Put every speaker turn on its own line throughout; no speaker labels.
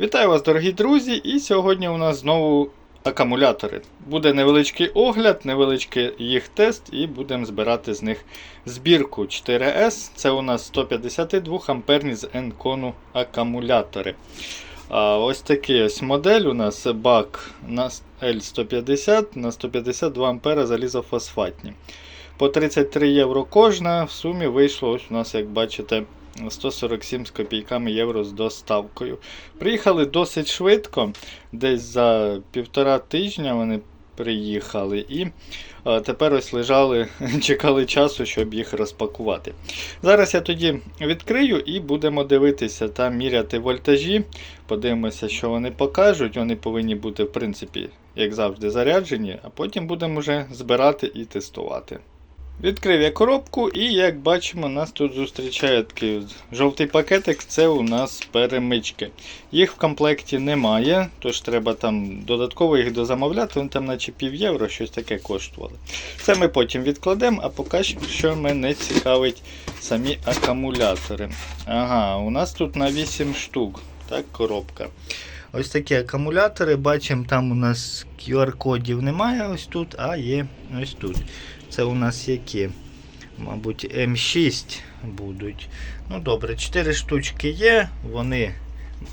Вітаю вас, дорогі друзі! І сьогодні у нас знову акумулятори. Буде невеличкий огляд, невеличкий їх тест, і будемо збирати з них збірку 4S. Це у нас 152 амперні з Enconu акумулятори. А ось такий ось модель у нас бак на L150 на 152 ампера залізофосфатні. По 33 євро кожна. В сумі вийшло, ось у нас, як бачите, 147 з копійками євро з доставкою. Приїхали досить швидко, десь за півтора тижня вони приїхали і а, тепер ось лежали, чекали часу, щоб їх розпакувати. Зараз я тоді відкрию і будемо дивитися та міряти вольтажі. Подивимося, що вони покажуть. Вони повинні бути, в принципі, як завжди, заряджені, а потім будемо вже збирати і тестувати. Відкрив я коробку, і як бачимо, нас тут зустрічає такий жовтий пакетик, це у нас перемички. Їх в комплекті немає, тож треба там додатково їх дозамовляти, вони там наче пів євро, щось таке коштували. Це ми потім відкладемо, а поки що мене цікавить самі акумулятори. Ага, у нас тут на 8 штук. Так, коробка. Ось такі акумулятори, бачимо, там у нас QR-кодів немає ось тут, а є ось тут. Це у нас які? Мабуть, М6 будуть. Ну добре, 4 штучки є, вони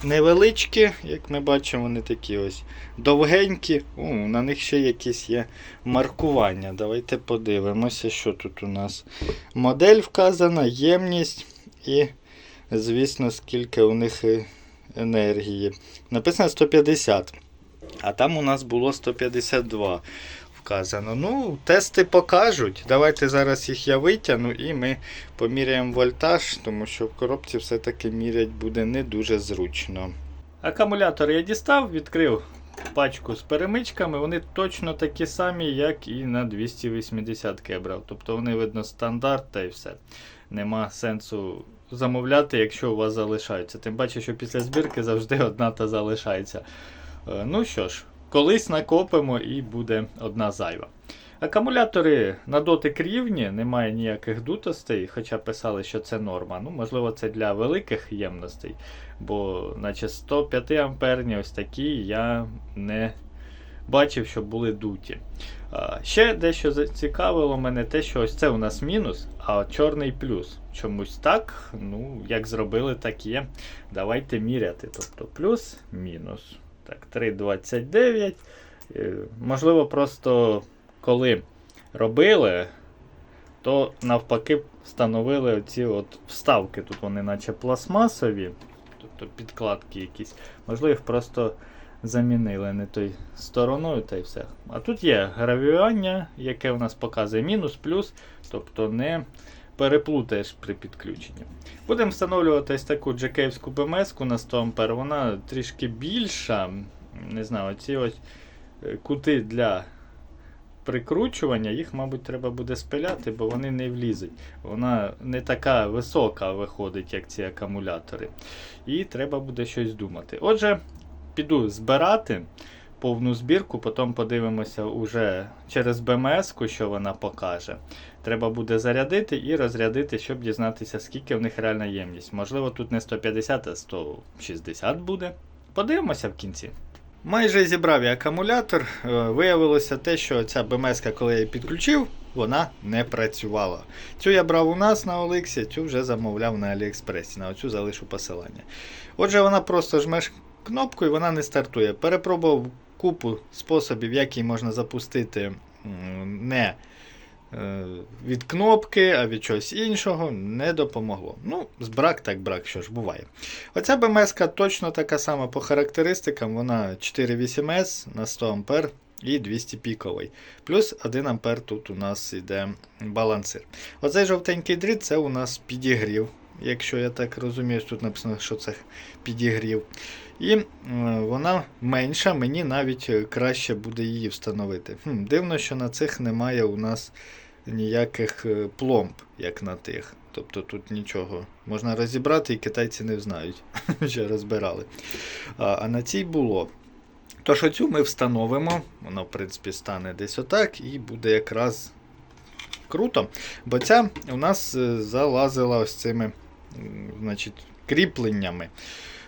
невеличкі, як ми бачимо, вони такі ось довгенькі. О, на них ще якісь є маркування. Давайте подивимося, що тут у нас. Модель вказана, ємність і, звісно, скільки у них е, енергії. Написано 150. А там у нас було 152 вказано. Ну, тести покажуть. Давайте зараз їх я витягну і ми поміряємо вольтаж, тому що в коробці все-таки мірять буде не дуже зручно. Акумулятор я дістав, відкрив пачку з перемичками. Вони точно такі самі, як і на 280 я брав. Тобто вони, видно, стандарт та й все. Нема сенсу замовляти, якщо у вас залишаються. Тим паче, що після збірки завжди одна та залишається. Е, Ну що ж, колись накопимо і буде одна зайва. Акумулятори на дотик рівні, немає ніяких дутостей, хоча писали, що це норма. Ну, Можливо, це для великих ємностей, бо наче 105 амперні ось такі я не бачив, що були дуті. Ще дещо зацікавило мене те, що ось це у нас мінус, а чорний плюс. Чомусь так, ну, як зробили, так є. Давайте міряти. Тобто плюс, мінус. Так, 3,29. Е, Можливо, просто коли робили, то навпаки встановили оці от вставки. Тут вони наче пластмасові, тобто підкладки якісь. Можливо, їх просто замінили не той стороною та й все. А тут є гравіювання, яке у нас показує мінус, плюс, тобто не переплутаєш при підключенні. Будемо встановлювати ось таку джекеївську БМС на 100 А. Вона трішки більша. Не знаю, оці ось е, кути для прикручування, їх, мабуть, треба буде спиляти, бо вони не влізуть. Вона не така висока виходить, як ці акумулятори. І треба буде щось думати. Отже, піду збирати повну збірку, потім подивимося уже через БМС, що вона покаже. Треба буде зарядити і розрядити, щоб дізнатися, скільки в них реальна ємність. Можливо, тут не 150, а 160 буде. Подивимося в кінці. Майже зібрав я акумулятор. Е, Виявилося те, що ця БМС, коли я її підключив, вона не працювала. Цю я брав у нас на Олексі, цю вже замовляв на Аліекспресі. На оцю залишу посилання. Отже, вона просто жмеш кнопку і вона не стартує. Перепробував купу способів, як її можна запустити не е, від кнопки, а від чогось іншого, не допомогло. Ну, збрак так брак, що ж буває. Оця БМС точно така сама по характеристикам, вона 4,8С на 100 А і 200 піковий. Плюс 1 А тут у нас йде балансир. Оцей жовтенький дріт це у нас підігрів. Якщо я так розумію, тут написано, що це підігрів. І е, вона менша, мені навіть е, краще буде її встановити. Хм, Дивно, що на цих немає у нас ніяких е, пломб, як на тих. Тобто тут нічого можна розібрати, і китайці не знають, що розбирали. А, а на цій було. Тож оцю ми встановимо, вона, в принципі, стане десь отак, і буде якраз круто. Бо ця у нас залазила ось цими значить, кріпленнями.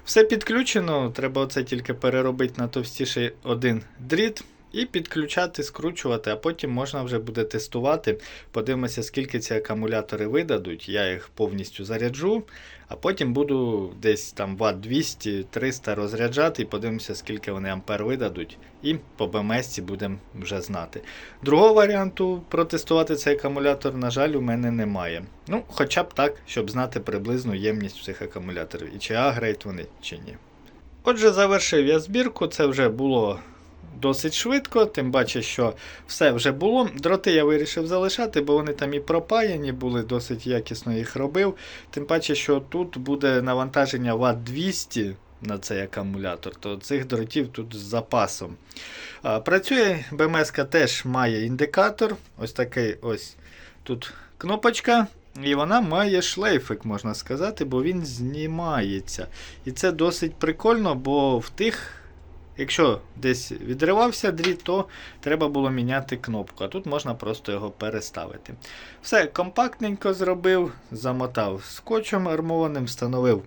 Все підключено, треба оце тільки переробити на товстіший один дріт. І підключати, скручувати, а потім можна вже буде тестувати. Подивимося, скільки ці акумулятори видадуть. Я їх повністю заряджу, а потім буду десь там ватт 200-300 розряджати і подивимося, скільки вони ампер видадуть. І по БМС будемо вже знати. Другого варіанту протестувати цей акумулятор, на жаль, у мене немає. Ну, хоча б так, щоб знати приблизну ємність цих акумуляторів. І чи агрейт вони, чи ні. Отже, завершив я збірку, це вже було досить швидко, тим паче, що все вже було. Дроти я вирішив залишати, бо вони там і пропаяні були, досить якісно їх робив. Тим паче, що тут буде навантаження Вт 200 на цей акумулятор, то цих дротів тут з запасом. Працює БМС теж має індикатор. Ось такий ось тут кнопочка. І вона має шлейфик, можна сказати, бо він знімається. І це досить прикольно, бо в тих Якщо десь відривався дріт, то треба було міняти кнопку, а тут можна просто його переставити. Все компактненько зробив, замотав скотчем армованим, встановив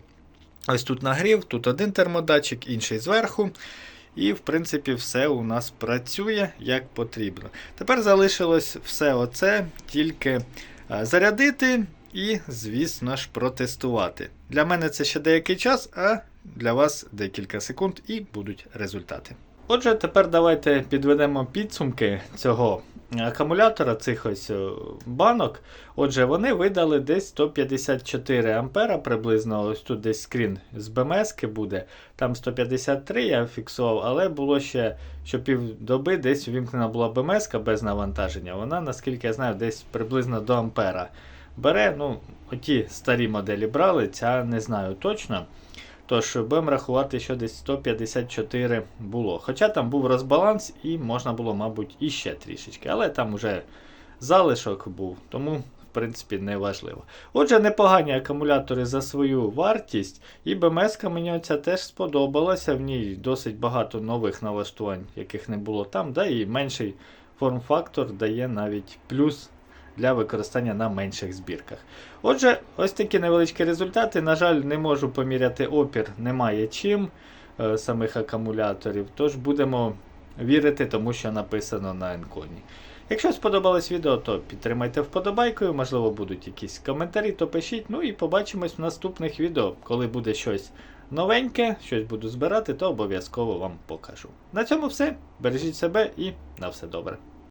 ось тут нагрів, тут один термодатчик, інший зверху. І, в принципі, все у нас працює як потрібно. Тепер залишилось все оце тільки зарядити і, звісно ж, протестувати. Для мене це ще деякий час, а для вас декілька секунд і будуть результати. Отже, тепер давайте підведемо підсумки цього акумулятора, цих ось е, банок. Отже, вони видали десь 154 ампера приблизно. Ось тут десь скрін з БМС буде. Там 153 я фіксував, але було ще, що півдоби десь увімкнена була БМС без навантаження. Вона, наскільки я знаю, десь приблизно до ампера бере. Ну, оті старі моделі брали, ця не знаю точно. Тож, будемо рахувати, що десь 154 було. Хоча там був розбаланс і можна було, мабуть, іще трішечки. Але там вже залишок був, тому, в принципі, не важливо. Отже, непогані акумулятори за свою вартість. І БМС-ка мені оця теж сподобалася. В ній досить багато нових налаштувань, яких не було там. Да, І менший форм-фактор дає навіть плюс для використання на менших збірках. Отже, ось такі невеличкі результати. На жаль, не можу поміряти опір, немає чим е, самих акумуляторів. Тож будемо вірити, тому що написано на енконі. Якщо сподобалось відео, то підтримайте вподобайкою, можливо, будуть якісь коментарі, то пишіть. Ну і побачимось в наступних відео. Коли буде щось новеньке, щось буду збирати, то обов'язково вам покажу. На цьому все. Бережіть себе і на все добре.